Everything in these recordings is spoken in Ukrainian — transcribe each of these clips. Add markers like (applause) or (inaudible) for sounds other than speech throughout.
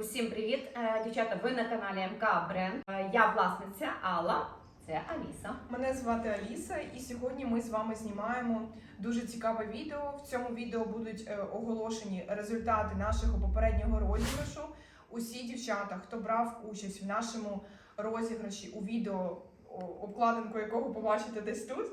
Усім привіт, Е, дівчата. Ви на каналі МК Бренд. Е, Я власниця Алла. Це Аліса. Мене звати Аліса, і сьогодні ми з вами знімаємо дуже цікаве відео. В цьому відео будуть е, оголошені результати нашого попереднього розіграшу. Усі дівчата, хто брав участь в нашому розіграші у відео, обкладинку якого побачите десь тут.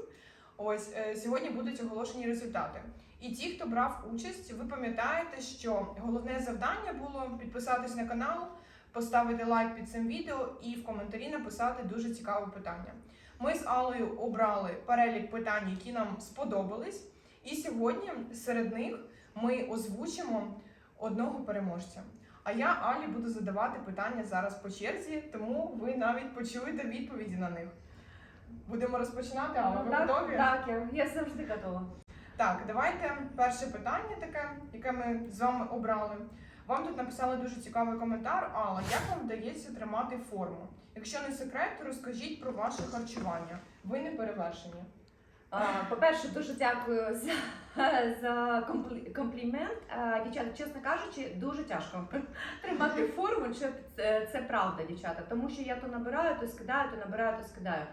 Ось сьогодні будуть оголошені результати. І ті, хто брав участь, ви пам'ятаєте, що головне завдання було підписатись на канал, поставити лайк під цим відео і в коментарі написати дуже цікаве питання. Ми з Алою обрали перелік питань, які нам сподобались, і сьогодні серед них ми озвучимо одного переможця. А я Алі буду задавати питання зараз по черзі, тому ви навіть почуєте відповіді на них. Будемо розпочинати, Алла, ви так, готові? так, я, я завжди готова. Так, давайте перше питання таке, яке ми з вами обрали. Вам тут написали дуже цікавий коментар. Алла, як вам вдається тримати форму? Якщо не секрет, то розкажіть про ваше харчування. Ви не перевершені. По-перше, дуже дякую за, за комплімент. Дівчата, чесно кажучи, дуже тяжко (laughs) тримати форму. Це, це правда, дівчата? Тому що я то набираю, то скидаю, то набираю, то скидаю.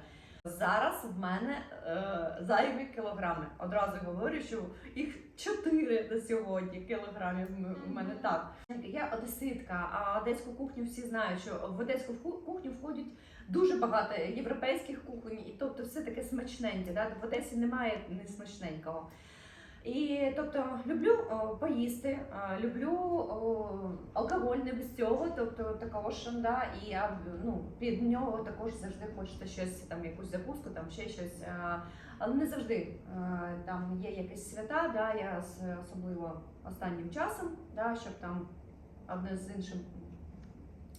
Зараз в мене е, зайві кілограми. Одразу говорю, що їх 4 на сьогодні кілограмів в мене так. Я одеситка, а одеську кухню всі знають, що в одеську кухню входять дуже багато європейських кухонь, і тобто все таке смачненьке. Да? В Одесі немає несмачненького. І тобто люблю о, поїсти, а, люблю о, алкоголь не без цього, тобто також да, і ну, під нього також завжди хочеться щось там, якусь закуску, там ще щось. Але не завжди там є якісь свята, да, я з- особливо останнім часом, да, щоб там одне з іншим,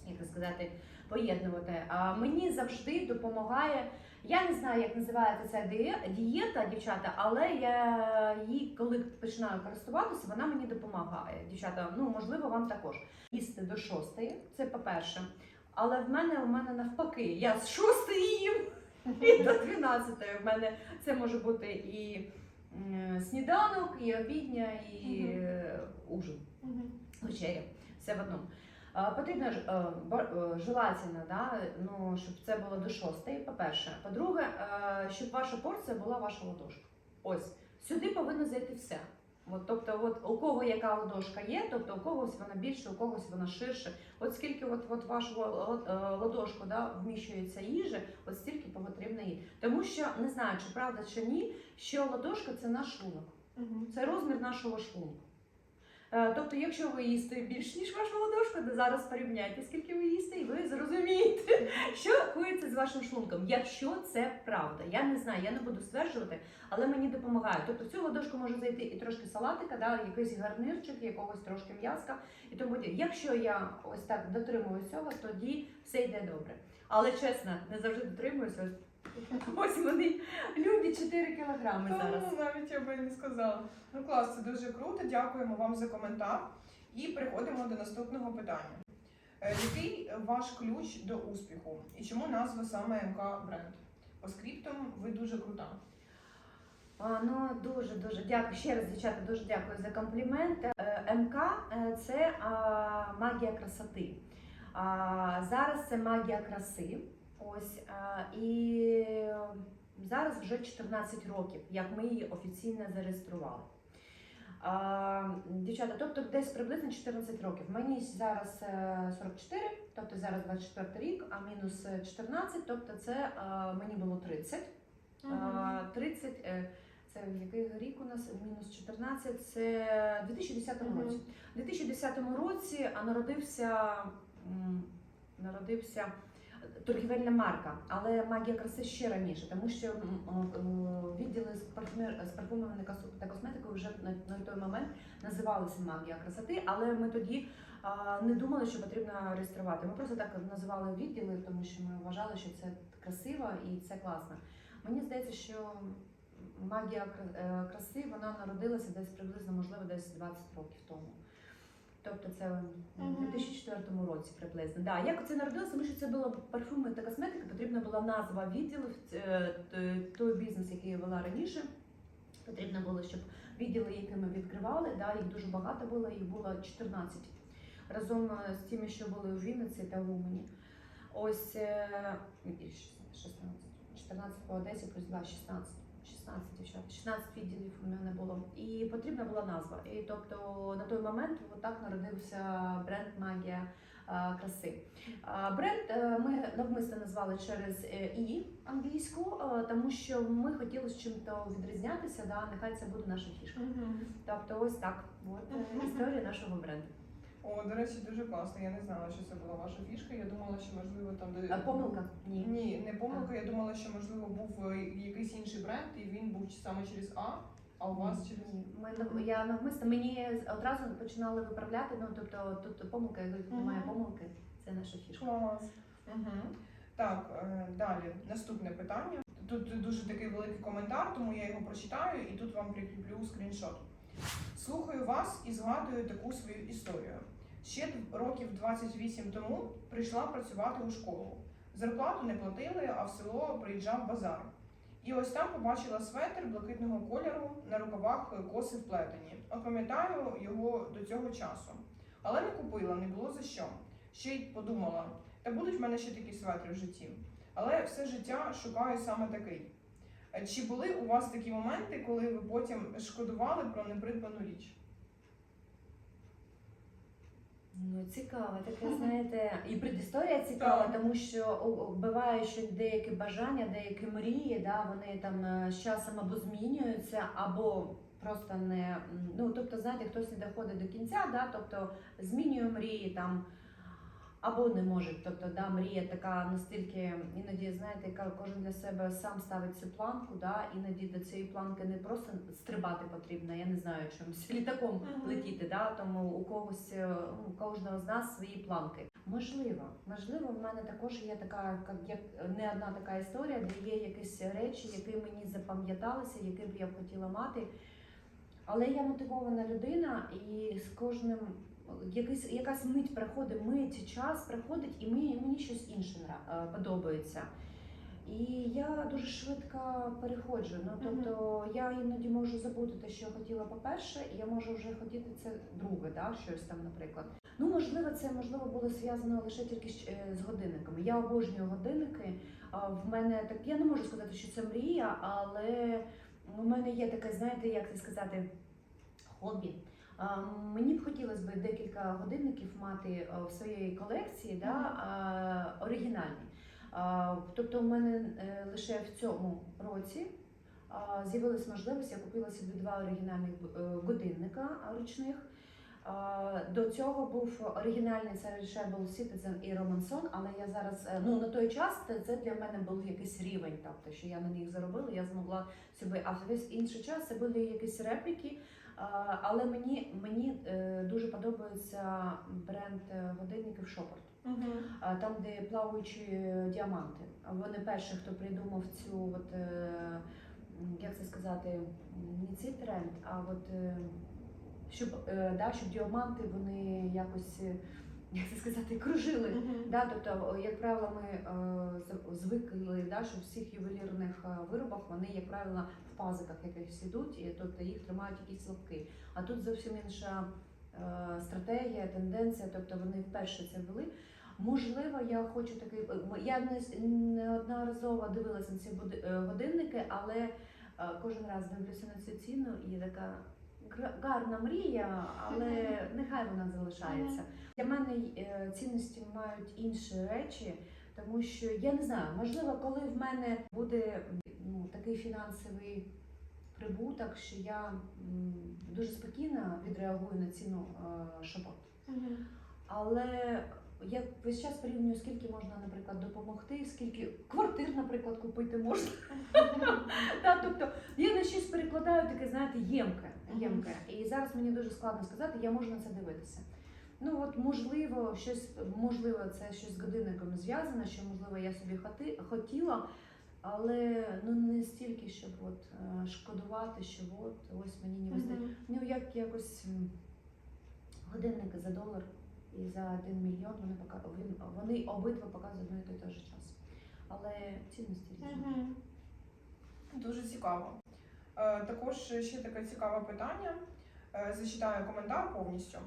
як сказати, поєднувати. А мені завжди допомагає. Я не знаю, як називається ця дієта, дівчата, але я її, коли починаю користуватися, вона мені допомагає. Дівчата, ну можливо, вам також. Їсти до шостої, це по-перше. Але в мене у мене навпаки, я з шостої їм і до 12 в мене це може бути і сніданок, і обідня, і е, ужин вечеря. Все в одному. А, Потрібно е, е, желательно, да, ну, щоб це було до шостої, по-перше. По-друге, е, щоб ваша порція була ваша ладошка. Ось сюди повинно зайти все. От, тобто, от у кого яка ладошка є, тобто у когось вона більше, у когось вона ширше. От скільки от, от вашу е, ладошку да, вміщується їжі, от стільки потрібно їй. Тому що не знаю, чи правда чи ні, що ладошка це наш шлунок. Це розмір нашого шлунку. Е, Тобто, якщо ви їсте більш ніж ваша ладошка, то зараз порівняйте, скільки ви їсте, і ви зрозумієте, (laughs) що коїться з вашим шлунком. Якщо це правда, я не знаю, я не буду стверджувати, але мені допомагає. Тобто цю ладошку може зайти і трошки салатика, да, якийсь гарнирчик, якогось трошки м'яска і тому. Якщо я ось так дотримуюсь цього, тоді все йде добре. Але чесно, не завжди дотримуюся. Ось вони любі 4 кілограми зараз. Та, навіть я би не сказала. Ну клас, це дуже круто. Дякуємо вам за коментар. І переходимо до наступного питання. Е, Який ваш ключ до успіху? І чому назва саме МК бренд? По скриптам ви дуже крута. А, ну дуже дуже дякую. Ще раз, дівчата, дуже дякую за комплімент. Е, МК е, це а, магія красоти. А, зараз це магія краси. Ось а, і зараз вже 14 років, як ми її офіційно зареєстрували. А, дівчата, тобто десь приблизно 14 років. Мені зараз е, 44, тобто зараз 24 рік, а мінус 14, тобто це е, мені було 30. А, 30, е, це який рік у нас мінус 14, це в 2010 Мгм. році. У 2010 році народився, народився торгівельна марка, але магія краси ще раніше, тому що відділи з парфумами та косметикою вже на, на той момент називалися магія красоти, але ми тоді не думали, що потрібно реєструвати. Ми просто так називали відділи, тому що ми вважали, що це красиво і це класно. Мені здається, що магія е, краси вона народилася десь приблизно, можливо, десь 20 років тому. Тобто це в 2004 році приблизно. Да, як це народилося, тому що це було парфуми та косметика, потрібна була назва відділу, е, той бізнес, який я вела раніше. Потрібно було, щоб відділи, які ми відкривали, да, їх дуже багато було, їх було 14 разом е, з тими, що були у Вінниці та в Умані. Ось е, і 16, 14 по Одесі плюс 2, 16. 16 дівчат, 16 відділів у мене було. І потрібна була назва. І тобто на той момент отак народився бренд Магія е, краси. Бренд е, ми навмисно назвали через е, і англійську, е, тому що ми хотіли з чим-то відрізнятися. Да, нехай це буде наша фішка. Тобто, ось так. От е, (laughs) історія нашого бренду. О, до речі, дуже класно. Я не знала, що це була ваша фішка. Я думала, що можливо там де А помилка? Ні. Ні, не помилка. Я думала, що можливо був е, якийсь інший бренд, і він був саме через А, а у вас через Ні. Ми нав- я навмисно мені одразу починали виправляти. Ну тобто тут помилка, я говорю, немає Мгм. помилки. Це наша фішка. Клас. Угу. Так, е, далі наступне питання. Тут дуже такий великий коментар, тому я його прочитаю і тут вам прикріплю скріншот. Слухаю вас і згадую таку свою історію. Ще років 28 тому прийшла працювати у школу. Зарплату не платили, а в село приїжджав базар. І ось там побачила светр блакитного кольору на рукавах коси вплетені. От пам'ятаю його до цього часу. Але не купила, не було за що. Ще й подумала, та будуть в мене ще такі светри в житті. Але все життя шукаю саме такий. Чи були у вас такі моменти, коли ви потім шкодували про непридбану річ? Ну, цікаво, таке, знаєте, і предісторія цікава, тому що буває, що деякі бажання, деякі мрії, да, вони там е, з часом або змінюються, або просто не. Ну, тобто, знаєте, хтось не доходить до кінця, да, тобто змінює мрії там. Або не може, тобто да, мрія така настільки іноді, знаєте, яка кожен для себе сам ставить цю планку, да, іноді до цієї планки не просто стрибати потрібно, я не знаю, чимось літаком летіти, да, тому у когось е, ну, у кожного з нас свої планки. Можливо, можливо, в мене також є така, як як не одна така історія, де є якісь речі, які мені запам'яталися, які б я б хотіла мати. Але я мотивована людина, і з кожним якийсь, якась мить приходить, мить, час приходить, і мені, мені щось інше е, подобається. І я дуже швидко переходжу. Ну тобто я іноді можу забути те, що я хотіла по-перше, і я можу вже хотіти це друге, да, щось там, наприклад. Ну можливо, це можливо було зв'язано лише тільки з, е, годинниками. Я обожнюю годинники. В мене так я не можу сказати, що це мрія, але у мене є таке, знаєте, як це сказати, хобі. Мені б хотілося б декілька годинників мати е, в своїй колекції, да, оригінальні. Тобто, у мене е, лише в цьому році а, з'явилась можливість, я купила собі два оригінальних е, годинника ручних. До цього був оригінальний це Reshareable Citizen і Romanson, але я зараз ну на той час це- для мене був якийсь рівень, тобто що я на них заробила, я змогла собі. А весь інший час це були якісь репліки. Але мені мені е, дуже подобається бренд е, годинників Шопорт. А, там, де плаваючі діаманти. Вони перші, хто придумав цю, от, е, як це сказати, не цей тренд, а от е, щоб, е, да, щоб діаманти вони якось, е, як це сказати, кружили. Да, тобто, як правило, ми е, звикли, да, що в всіх ювелірних е, виробах вони, як правило, в пазиках якихось ідуть, і тобто їх тримають якісь лапки. А тут зовсім інша е, стратегія, тенденція, тобто вони вперше це ввели. Можливо, я хочу такий. е, Я не неодноразово дивилася на ці е, годинники, але е, кожен раз дивлюся на цю ціну і така гарна мрія, але нехай вона залишається. Для мене е, цінності мають інші речі, тому що я не знаю, можливо, коли в мене буде ну, такий фінансовий прибуток, що я дуже спокійно відреагую на ціну е. Але я весь час порівнюю, скільки можна, наприклад, допомогти, скільки квартир, наприклад, купити можна. (laughs) Тобто я на щось перекладаю таке, знаєте, ємке. ємке. І зараз мені дуже складно сказати, я можу на це дивитися. Ну от можливо, щось можливо, це щось з годинником зв'язано, що можливо я собі хоти, хотіла, але ну не стільки, щоб от е, шкодувати, що от ось мені не вистачить. Ну як якось м, годинники за долар і за один мільйон вони пока він- вони обидва показують одно і той же час. Але цінності різні. Дуже цікаво. Е, Також ще таке цікаве питання. Е, Зачитаю коментар повністю.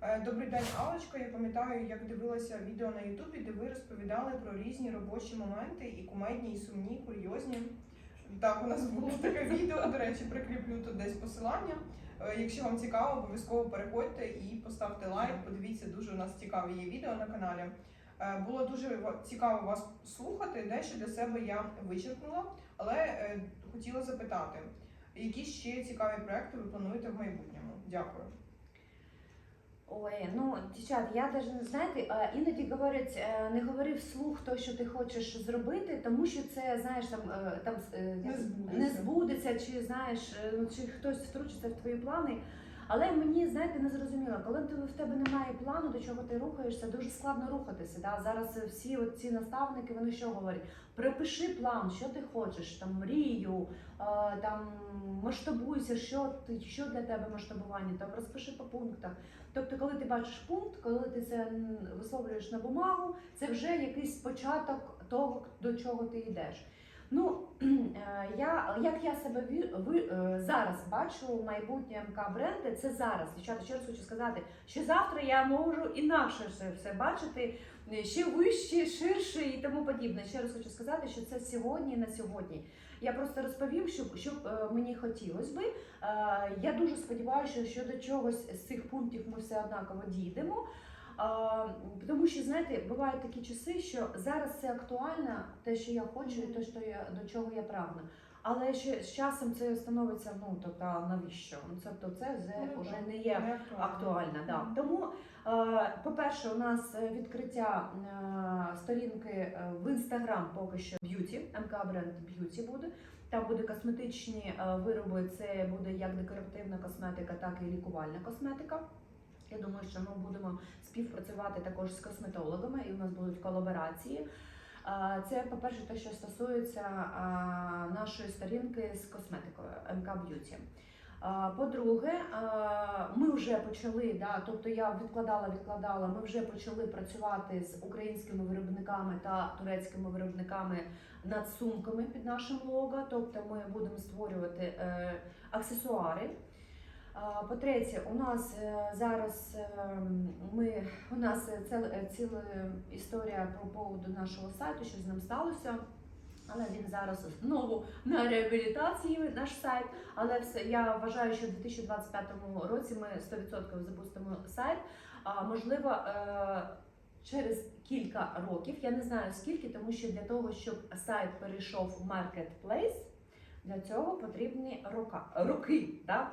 Е, Добрий день, Алочка. Я пам'ятаю, як дивилася відео на Ютубі, де ви розповідали про різні робочі моменти, і кумедні, і сумні, курйозні. Так, у нас було таке відео. До речі, прикріплю тут десь посилання. Е, Якщо вам цікаво, обов'язково переходьте і поставте лайк. Подивіться, дуже у нас цікаві є відео на каналі. Е, Було дуже цікаво вас слухати. Дещо для себе я вичерпнула, але е, хотіла запитати, які ще цікаві проекти ви плануєте в майбутньому? Дякую. Ой, ну дівчат, я навіть не знаєте, іноді говорять, е, не говори вслух то, що ти хочеш зробити, тому що це знаєш там е, там е, Не збудеться. не збудеться, чи знаєш, ну, чи хтось втручиться в твої плани. Але мені знаєте не зрозуміло, коли ти в тебе немає плану, до чого ти рухаєшся, дуже складно рухатися. Да? Зараз всі ці наставники вони що говорять? Припиши план, що ти хочеш, там мрію, е, там масштабуйся, що ти що для тебе масштабування, там розпиши по пунктах. Тобто, коли ти бачиш пункт, коли ти це висловлюєш на бумагу, це вже якийсь початок того, до чого ти йдеш. Ну (clears throat) е, я як я себе ви, е, зараз бачу майбутнє МК бренди, це зараз. Дівчата, ще раз хочу сказати, що завтра я можу інакше все, все бачити, е, ще вище, ширше і тому подібне. Ще раз хочу сказати, що це сьогодні на сьогодні. Я просто розповім, що, що мені хотілося би. Я дуже сподіваюся, що до чогось з цих пунктів ми все однаково дійдемо. Тому що знаєте, бувають такі часи, що зараз це актуально, те, що я хочу, і те, що я до чого я прагну. Але ще з часом це становиться ну тобто навіщо? Ну це то це вже, Ну, вже не є актуальна. Да. Тому, по-перше, у нас е, відкриття е, сторінки е, в інстаграм поки що б'юті, МК бренд б'юті буде. Там буде косметичні вироби, це буде як декоративна косметика, так і лікувальна косметика. Я думаю, що ми будемо співпрацювати також з косметологами, і у нас будуть колаборації. Це, по-перше, те, що стосується нашої сторінки з косметикою МК Б'юті. По-друге, ми вже почали, да, тобто я відкладала, відкладала. Ми вже почали працювати з українськими виробниками та турецькими виробниками над сумками під нашим лого. Тобто ми будемо створювати е, аксесуари. По-третє, у нас е, зараз е, ми у нас е, ціла історія по поводу нашого сайту, що з ним сталося. Але він зараз знову на реабілітації наш сайт. Але все я вважаю, що в 2025 році ми 100% запустимо сайт. А можливо, через кілька років, я не знаю скільки, тому що для того, щоб сайт перейшов в marketplace, для цього потрібні рока, роки. Да?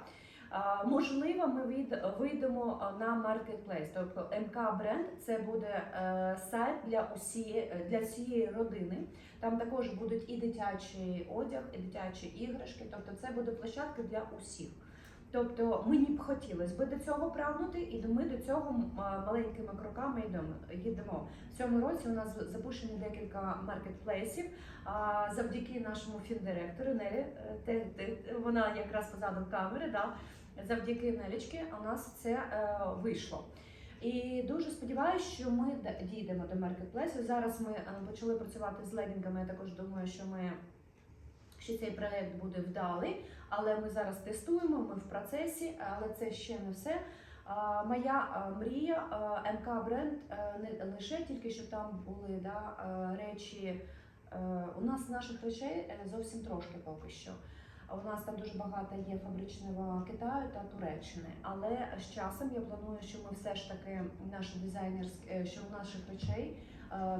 Можливо, ми від- вийдемо на маркетплейс. Тобто МК бренд це буде е, сайт для усієї для всієї родини. Там також будуть і дитячий одяг, і дитячі іграшки. Тобто, це буде площадка для усіх. Тобто мені б хотілося би до цього прагнути, і ми до цього маленькими кроками йдемо. В цьому році у нас запущені декілька маркетплейсів. Завдяки нашому фіндиректору Нелі, е, вона якраз позаду камери, да, завдяки Нелічки у нас це е, вийшло. І дуже сподіваюся, що ми дійдемо до маркетплейсу. Зараз ми е, почали працювати з легінгами. Я також думаю, що ми що цей проект буде вдалий, але ми зараз тестуємо, ми в процесі, але це ще не все. Моя мрія МК бренд не лише тільки щоб там були да, речі. е, У нас наших речей е, зовсім трошки поки що. У нас там дуже багато є фабричного Китаю та Туреччини. Але з часом я планую, що ми все ж таки наші дизайнерські, е, що у наших речей е,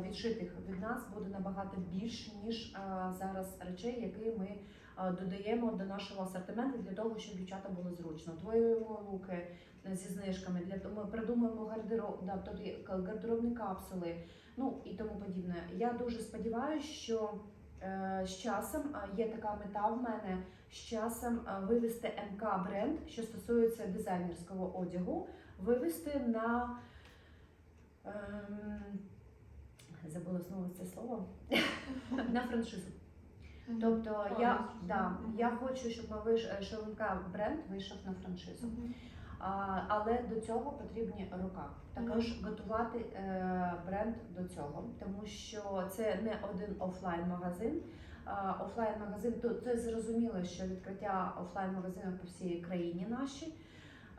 відшитих від нас буде набагато більше, ніж е, зараз речей, які ми е, додаємо до нашого асортименту для того, щоб дівчатам було зручно. Твоємо луки е, зі знижками, для того ми придумуємо гардероб, да, гардеробні капсули, ну і тому подібне. Я дуже сподіваюся, що е, з часом е, є така мета в мене з часом е, вивести МК бренд, що стосується дизайнерського одягу, вивести на ем, забула знову це слово (laughs) на франшизу. Тобто я, да, я хочу, щоб виш, що бренд вийшов на франшизу. А, але до цього потрібні роки. Також готувати е, бренд до цього, тому що це не один офлайн магазин. Офлайн магазин то це зрозуміло, що відкриття офлайн магазину по всій країні нашій.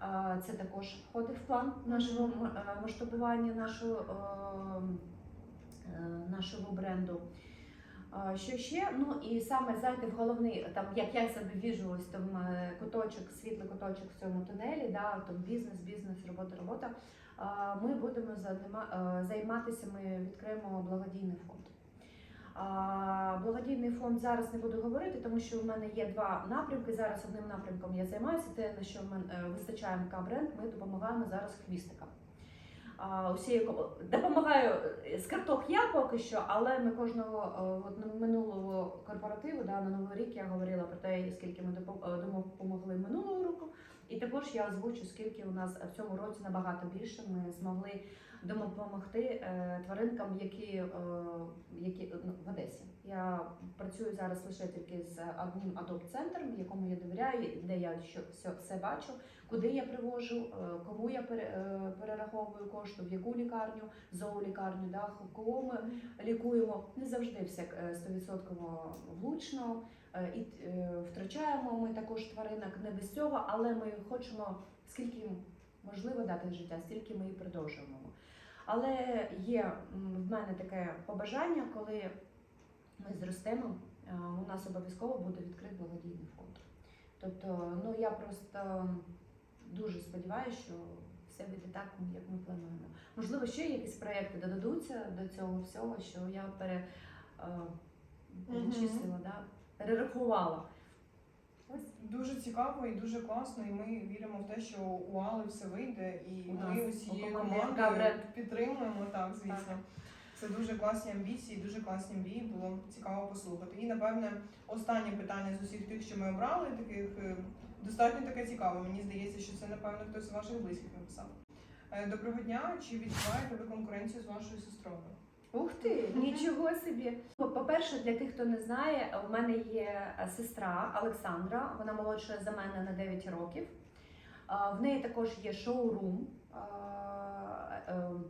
Е, Це також входить в план нашого е, масштабування нашого, е, е, нашого бренду. Що ще? Ну і саме знаєте, в головний, там як я себе віжу, ось там е, куточок, світлий куточок в цьому тунелі, да, там бізнес, бізнес, робота, робота. Ми будемо е, займатися. Ми відкриємо благодійний фонд. Благодійний фонд зараз не буду говорити, тому що в мене є два напрямки. Зараз одним напрямком я займаюся. Те, на що ми е, вистачає МК бренд, ми допомагаємо зараз хвістикам. А, усією допомагаю е, з карток я поки що, але ми кожного е, от минулого корпоративу, да, на новий рік я говорила про те, скільки ми е, допомогли минулого року. І також я озвучу, скільки у нас в цьому році набагато більше ми змогли допомогти е, тваринкам, які, е, які ну, в Одесі. Я працюю зараз лише тільки з одним адоп-центром, якому я довіряю, де я що все, все бачу, куди я привожу, е, кому я пере- перераховую кошти, в яку лікарню, зоолікарню, да, кого ми лікуємо. Не завжди все е, 100% влучно. І втрачаємо ми також тваринок не без цього, але ми хочемо скільки можливо дати життя, стільки ми і продовжуємо. Але є в мене таке побажання, коли ми зростемо, е, у нас обов'язково буде відкритий благодійний фонд. Тобто, ну я просто дуже сподіваюся, що все буде так, як ми плануємо. Можливо, ще якісь проекти додадуться до цього всього, що я пере, е, перечислила, да? перерахувала. Дуже цікаво і дуже класно, і ми віримо в те, що у Али все вийде, і У ми нас, усією у команди командою підтримуємо так, звісно. Це дуже класні амбіції, дуже класні мрії. Було цікаво послухати. І напевне останнє питання з усіх тих, що ми обрали, таких е, достатньо таке цікаве. Мені здається, що це напевно хтось з ваших близьких написав. Е, Доброго дня. Чи відчуваєте ви конкуренцію з вашою сестрою? Ух ти, нічого собі. Ну, По-перше, для тих, хто не знає, у мене є е, сестра Олександра, вона молодша за мене на 9 років. В неї також є шоурум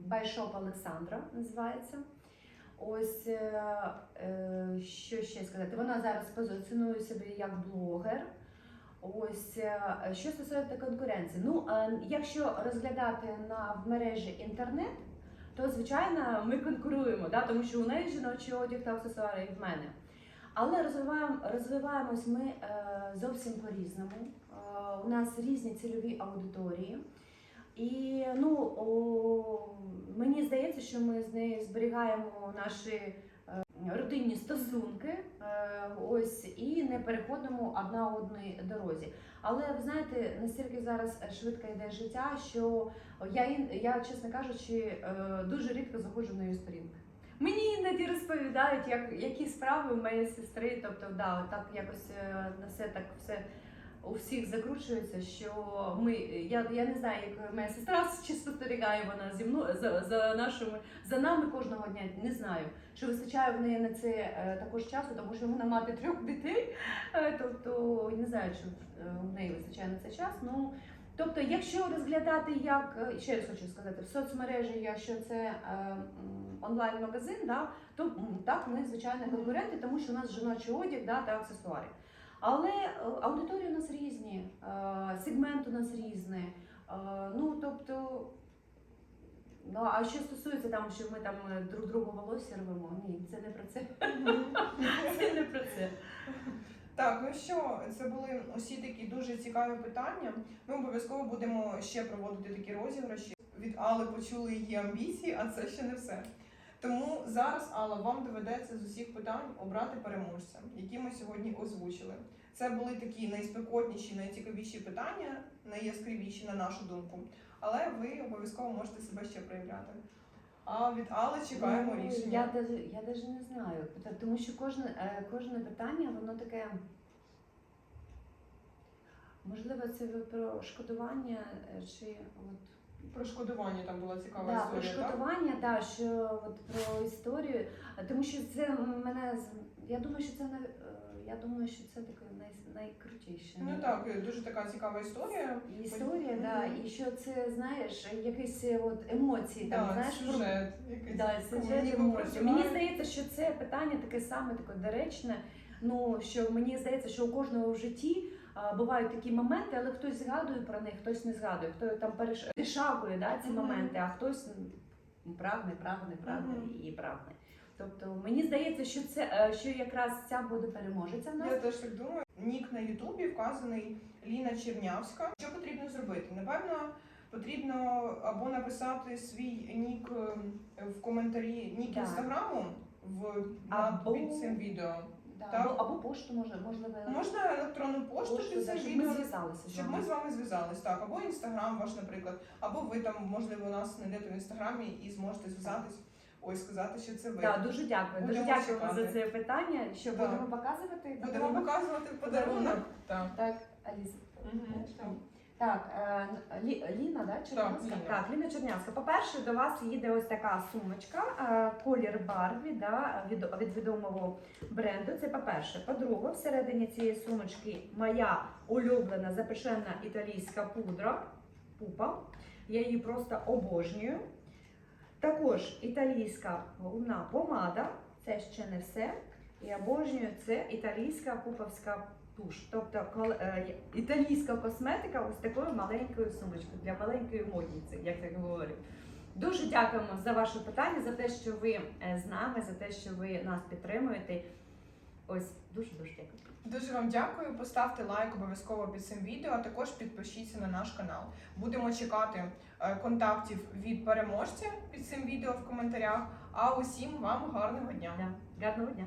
Байшоп Олександра називається. Ось е, е, що ще сказати. Вона зараз позиціонує себе як блогер. Ось е, що стосується конкуренції. Ну, е, якщо розглядати на в мережі інтернет, то звичайно ми конкуруємо, да? тому що у неї жіночий одяг та аксесуари і в мене. Але розвиваємо, розвиваємось ми е, зовсім по-різному. Е, у нас різні цільові аудиторії. І ну, о, мені здається, що ми з нею зберігаємо наші родинні стосунки, е, ось і не переходимо одна одній дорозі. Але ви знаєте, настільки зараз швидко йде життя, що я, я чесно кажучи, е, дуже рідко заходжу на її сторінки. Мені іноді розповідають, як, які справи у моєї сестри, тобто, да, так якось е, на все так все у всіх закручується, що ми, я, я не знаю, як моя сестра (laughs) чи спостерігає вона зі мною за, за нашими за нами кожного дня. Не знаю, чи вистачає в неї на це е, також часу, тому що вона мати трьох дітей. Е, тобто не знаю, чи е, в неї вистачає на це час. Ну тобто, якщо розглядати як ще раз хочу сказати, в соцмережі, якщо це онлайн-магазин, да, то так ми звичайно конкуренти, тому що у нас жіночий одяг да, та аксесуари. Але е, аудиторії у нас різні, е, сегмент у нас різний. Е, Ну тобто, ну а що стосується там, що ми там друг другу волосся рвемо, ні, це не про це. Це не про це. Так, ну що, це були усі такі дуже цікаві питання. Ми обов'язково будемо ще проводити такі розіграші. Від Алли почули її амбіції, а це ще не все. Тому зараз, Алла, вам доведеться з усіх питань обрати переможця, які ми сьогодні озвучили. Це були такі найспекотніші, найцікавіші питання, найяскравіші на нашу думку. Але ви обов'язково можете себе ще проявляти. А від Алли чекаємо Ну, рішення. Я даже, я даже не знаю, тому що кожне, е, кожне питання, воно таке. Можливо, це ви про шкодування е, чи от Про шкодування там була цікава Да, про історія. так? шкодування, да, що от про історію, тому що це мене я думаю, що це не е, я думаю, що це таке най, найкрутіше. Ну так, дуже така цікава історія. Історія, да, Мгм. і що це знаєш, якісь е, от емоції там, Да, знаєш, сюжет якийсь. Да, сюжет емоції. Мені здається, що це питання таке саме таке доречне. Ну що мені здається, що у кожного в житті бувають такі моменти, але хтось згадує про них, хтось не згадує, хто там переш- перешагує да, ці моменти, а хтось прагне, прагне, прагне і прагне. Тобто мені здається, що це е, що якраз ця буде переможеця в нас. Я теж так думаю. Нік на Ютубі вказаний Ліна Чернявська. Що потрібно зробити? Напевно, потрібно або написати свій нік е, в коментарі нік інстаграму в Або- під цим відео. Да, Так. або, або пошту може, можливо, Можна електронну пошту пошту, під да, щоб ми відео. зв'язалися з Щоб вами. ми з вами зв'язались, так, або інстаграм ваш, наприклад, або ви там, можливо, нас знайдете в інстаграмі і зможете зв'язатись, ой, сказати, що це ви. Так, дуже дякую. Дуже Будемо дякуємо чекати. за це питання. Що Да. будемо показувати? Будемо показувати подарунок. Так. Так, Аліса. Мгм. Так, е, Лі- Ліна, да? Чернявська? Ліна. Так, Ліна Чернявська. По-перше, до вас їде ось така сумочка, е, колір Барбі, да, від, від відомого бренду. Це по-перше. По-друге, всередині цієї сумочки моя улюблена запечена італійська пудра, пупа. Я її просто обожнюю. Також італійська головна помада, це ще не все. І обожнюю це італійська пуповська туш. Тобто кол- е, італійська косметика ось такою маленькою сумочкою для маленької модниці, як я говорю. Дуже дякуємо за ваше питання, за те, що ви е, з нами, за те, що ви нас підтримуєте. Ось дуже дуже дякую. Дуже вам дякую. Поставте лайк обов'язково під цим відео, а також підпишіться на наш канал. Будемо чекати е, контактів від переможця під цим відео в коментарях. А усім вам гарного дня! Да. Гарного дня.